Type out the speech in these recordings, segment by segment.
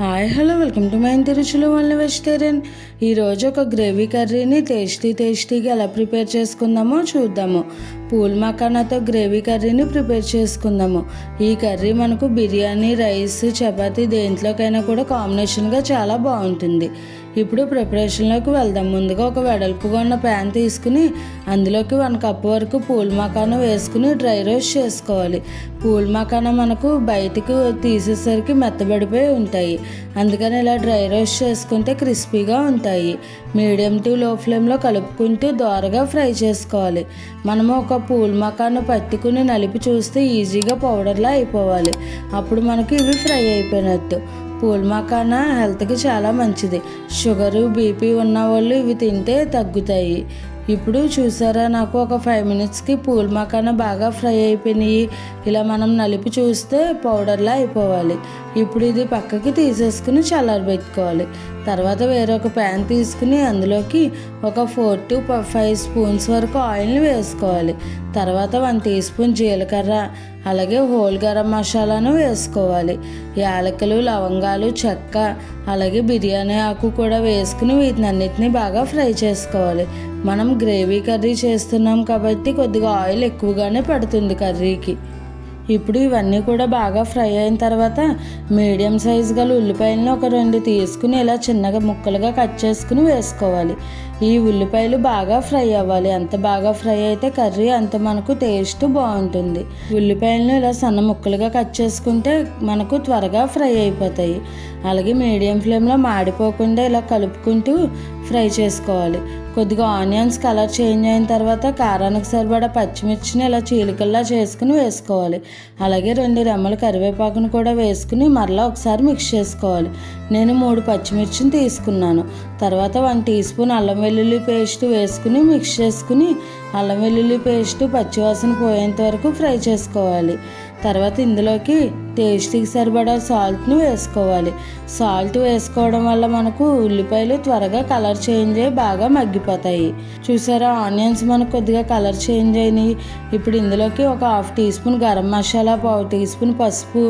Hi hello welcome to my తిరుచులు వల్ల vegetarian. ఈరోజు ఒక గ్రేవీ కర్రీని టేస్టీ టేస్టీగా ఎలా ప్రిపేర్ చేసుకుందామో చూద్దాము. పూల్ మకానాతో గ్రేవీ కర్రీని ప్రిపేర్ చేసుకుందాము. ఈ కర్రీ మనకు బిర్యానీ రైస్ చపాతీ దేంట్లోకైనా కూడా కాంబినేషన్గా చాలా బాగుంటుంది. ఇప్పుడు ప్రిపరేషన్లోకి వెళ్దాం. ముందుగా ఒక వెడల్పుగా ఉన్న ప్యాన్ తీసుకుని అందులోకి వన్ కప్ వరకు పూల్ మకాన వేసుకుని డ్రై రోస్ట్ చేసుకోవాలి. పూల్ మకాన మనకు బయటకు తీసేసరికి మెత్తబడిపోయి ఉంటాయి. అందుకని ఇలా డ్రై రోస్ట్ చేసుకుంటే క్రిస్పీగా ఉంటాయి. మీడియం టు లో ఫ్లేమ్లో కలుపుకుంటూ దోరగా ఫ్రై చేసుకోవాలి. మనము ఒక పూల్ మకాను పట్టుకుని నలిపి చూస్తే ఈజీగా పౌడర్లా అయిపోవాలి. అప్పుడు మనకి ఇవి ఫ్రై అయిపోయినట్టు. పూల్ మకానా హెల్త్కి చాలా మంచిది. షుగరు బీపీ ఉన్న వాళ్ళు ఇవి తింటే తగ్గుతాయి. ఇప్పుడు చూసారా నాకు ఒక ఫైవ్ మినిట్స్కి పూల్ మకానా బాగా ఫ్రై అయిపోయినాయి. ఇలా మనం నలిపి చూస్తే పౌడర్లా అయిపోవాలి. ఇప్పుడు ఇది పక్కకి తీసేసుకుని చల్లారబెట్టుకోవాలి తర్వాత వేరొక ప్యాన్ తీసుకుని అందులోకి ఒక ఫోర్ టు ఫైవ్ స్పూన్స్ వరకు ఆయిల్ని వేసుకోవాలి. తర్వాత వన్ టీ స్పూన్ జీలకర్ర. అలాగే హోల్ గరం మసాలాను వేసుకోవాలి. యాలకులు లవంగాలు చెక్క అలాగే బిర్యానీ ఆకు కూడా వేసుకుని వీటిని అన్నిటిని బాగా ఫ్రై చేసుకోవాలి. మనం గ్రేవీ కర్రీ చేస్తున్నాం కాబట్టి కొద్దిగా ఆయిల్ ఎక్కువగానే పడుతుంది కర్రీకి. ఇప్పుడు ఇవన్నీ కూడా బాగా ఫ్రై అయిన తర్వాత మీడియం సైజ్ గల ఉల్లిపాయలను ఒక రెండు తీసుకుని ఇలా చిన్నగా ముక్కలుగా కట్ చేసుకుని వేసుకోవాలి. ఈ ఉల్లిపాయలు బాగా ఫ్రై అవ్వాలి. ఎంత బాగా ఫ్రై అయితే కర్రీ అంత మనకు టేస్ట్ బాగుంటుంది. ఉల్లిపాయలను ఇలా సన్న ముక్కలుగా కట్ చేసుకుంటే మనకు త్వరగా ఫ్రై అయిపోతాయి. అలాగే మీడియం ఫ్లేమ్లో మాడిపోకుండా ఇలా కలుపుకుంటూ ఫ్రై చేసుకోవాలి. కొద్దిగా ఆనియన్స్ కలర్ చేంజ్ అయిన తర్వాత కారానికి సరిపడా పచ్చిమిర్చిని ఇలా చీలికల్లా చేసుకుని వేసుకోవాలి. అలాగే రెండు రెమ్మల కరివేపాకును కూడా వేసుకుని మరలా ఒకసారి మిక్స్ చేసుకోవాలి. నేను మూడు పచ్చిమిర్చిని తీసుకున్నాను. తర్వాత వన్ టీ స్పూన్ అల్లం వెల్లుల్లి పేస్ట్ వేసుకుని మిక్స్ చేసుకుని అల్లం వెల్లుల్లి పేస్ట్ పచ్చివాసన పోయేంత వరకు ఫ్రై చేసుకోవాలి. తర్వాత ఇందులోకి టేస్ట్కి సరిపడా సాల్ట్ను వేసుకోవాలి. సాల్ట్ వేసుకోవడం వల్ల మనకు ఉల్లిపాయలు త్వరగా కలర్ చేంజ్ అయ్యి బాగా మగ్గిపోతాయి. చూసారా ఆనియన్స్ మనకు కొద్దిగా కలర్ చేంజ్ అయినాయి. ఇప్పుడు ఇందులోకి ఒక half teaspoon garam masala పావు టీ స్పూన్ పసుపు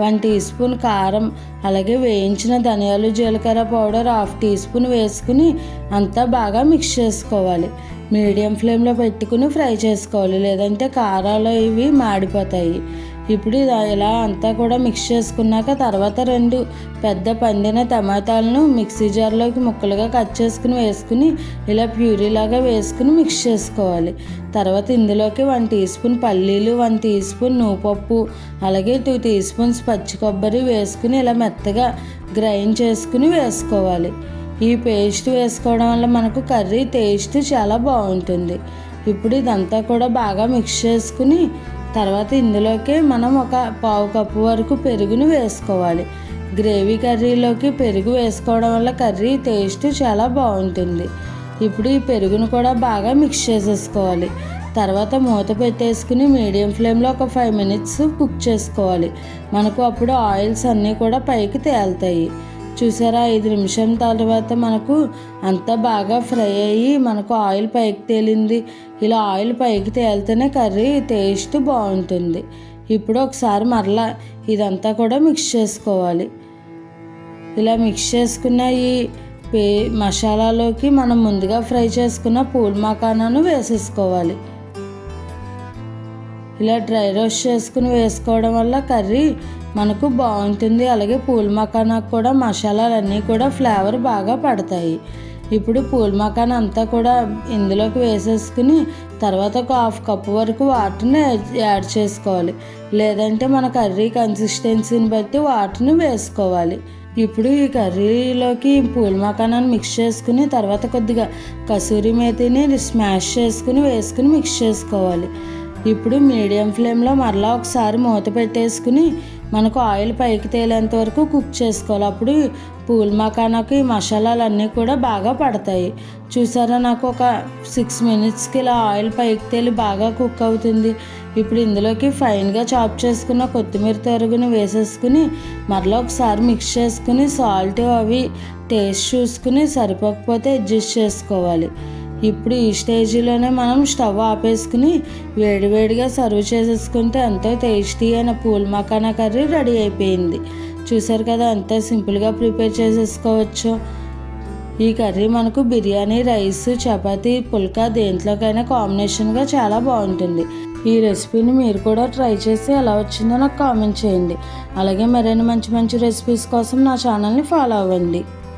వన్ టీ స్పూన్ కారం అలాగే వేయించిన ధనియాలు జీలకర్ర పౌడర్ హాఫ్ టీ స్పూన్ వేసుకుని అంతా బాగా మిక్స్ చేసుకోవాలి. మీడియం ఫ్లేమ్లో పెట్టుకుని ఫ్రై చేసుకోవాలి. లేదంటే కారాలు ఇవి మాడిపోతాయి. ఇప్పుడు ఇలా అంతా కూడా మిక్స్ చేసుకున్నాక తర్వాత రెండు పెద్ద పండిన టమాటాలను మిక్సీ జార్లోకి ముక్కలుగా కట్ చేసుకుని వేసుకుని ఇలా ప్యూరీలాగా వేసుకుని మిక్స్ చేసుకోవాలి. తర్వాత ఇందులోకి వన్ టీ స్పూన్ పల్లీలు వన్ టీ స్పూన్ నువ్వుపప్పు అలాగే టూ టీ స్పూన్స్ పచ్చి కొబ్బరి వేసుకుని ఇలా మెత్తగా గ్రైండ్ చేసుకుని వేసుకోవాలి. ఈ పేస్ట్ వేసుకోవడం వల్ల మనకు కర్రీ టేస్ట్ చాలా బాగుంటుంది. ఇప్పుడు ఇదంతా కూడా బాగా మిక్స్ చేసుకుని తర్వాత ఇందులోకి మనం ఒక పావు కప్పు వరకు పెరుగును వేసుకోవాలి. గ్రేవీ కర్రీలోకి పెరుగు వేసుకోవడం వల్ల కర్రీ టేస్ట్ చాలా బాగుంటుంది. ఇప్పుడు ఈ పెరుగును కూడా బాగా మిక్స్ చేసేసుకోవాలి. తర్వాత మూత పెట్టేసుకుని మీడియం ఫ్లేమ్లో ఒక ఫైవ్ మినిట్స్ కుక్ చేసుకోవాలి. మనకు అప్పుడు ఆయిల్స్ అన్నీ కూడా పైకి తేలుతాయి. చూసారా? ఐదు నిమిషం తర్వాత మనకు అంతా బాగా ఫ్రై అయ్యి మనకు ఆయిల్ పైకి తేలింది. ఇలా ఆయిల్ పైకి తేలితేనే కర్రీ టేస్ట్ బాగుంటుంది. ఇప్పుడు ఒకసారి మరలా ఇదంతా కూడా మిక్స్ చేసుకోవాలి. ఇలా మిక్స్ చేసుకున్న ఈ పే మసాలాలోకి మనం ముందుగా ఫ్రై చేసుకున్న పూల్ మకానాను వేసేసుకోవాలి. ఇలా డ్రై రోస్ట్ చేసుకుని వేసుకోవడం వల్ల కర్రీ మనకు బాగుంటుంది. అలాగే పూల్ మకానాకు కూడా మసాలాలన్నీ కూడా ఫ్లేవర్ బాగా పడతాయి. ఇప్పుడు పూల్ మకాన్ అంతా కూడా ఇందులోకి వేసేసుకుని తర్వాత ఒక హాఫ్ కప్ వరకు వాటర్ని యాడ్ చేసుకోవాలి. లేదంటే మన కర్రీ కన్సిస్టెన్సీని బట్టి వాటర్ని వేసుకోవాలి. ఇప్పుడు ఈ కర్రీలోకి పూల్ మకానాన్ని మిక్స్ చేసుకుని తర్వాత కొద్దిగా కసూరి మేతిని స్మాష్ చేసుకుని వేసుకుని మిక్స్ చేసుకోవాలి. ఇప్పుడు మీడియం ఫ్లేమ్లో మరలా ఒకసారి మూత పెట్టేసుకుని మనకు ఆయిల్ పైకి తేలేంత వరకు కుక్ చేసుకోవాలి. అప్పుడు పూల్ మకానాకి మసాలాలన్నీ కూడా బాగా పడతాయి. చూసారా నాకు ఒక సిక్స్ మినిట్స్కి ఇలా ఆయిల్ పైకి తేలి బాగా కుక్ అవుతుంది. ఇప్పుడు ఇందులోకి ఫైన్గా చాప్ చేసుకున్న కొత్తిమీర తరుగును వేసేసుకుని మరలా ఒకసారి మిక్స్ చేసుకుని సాల్ట్ అవి టేస్ట్ చూసుకుని సరిపోకపోతే అడ్జస్ట్ చేసుకోవాలి. ఇప్పుడు ఈ స్టేజీలోనే మనం స్టవ్ ఆపేసుకుని వేడివేడిగా సర్వ్ చేసేసుకుంటే ఎంతో టేస్టీ అయిన పూల్ మకానా కర్రీ రెడీ అయిపోయింది. చూసారు కదా ఎంత సింపుల్గా ప్రిపేర్ చేసేసుకోవచ్చు. ఈ కర్రీ మనకు బిర్యానీ రైస్ చపాతి పుల్కా దేంట్లోకైనా కాంబినేషన్గా చాలా బాగుంటుంది. ఈ రెసిపీని మీరు కూడా ట్రై చేసి ఎలా వచ్చిందో నాకు కామెంట్ చేయండి. అలాగే మరిన్ని మంచి మంచి రెసిపీస్ కోసం నా ఛానల్ని ఫాలో అవ్వండి.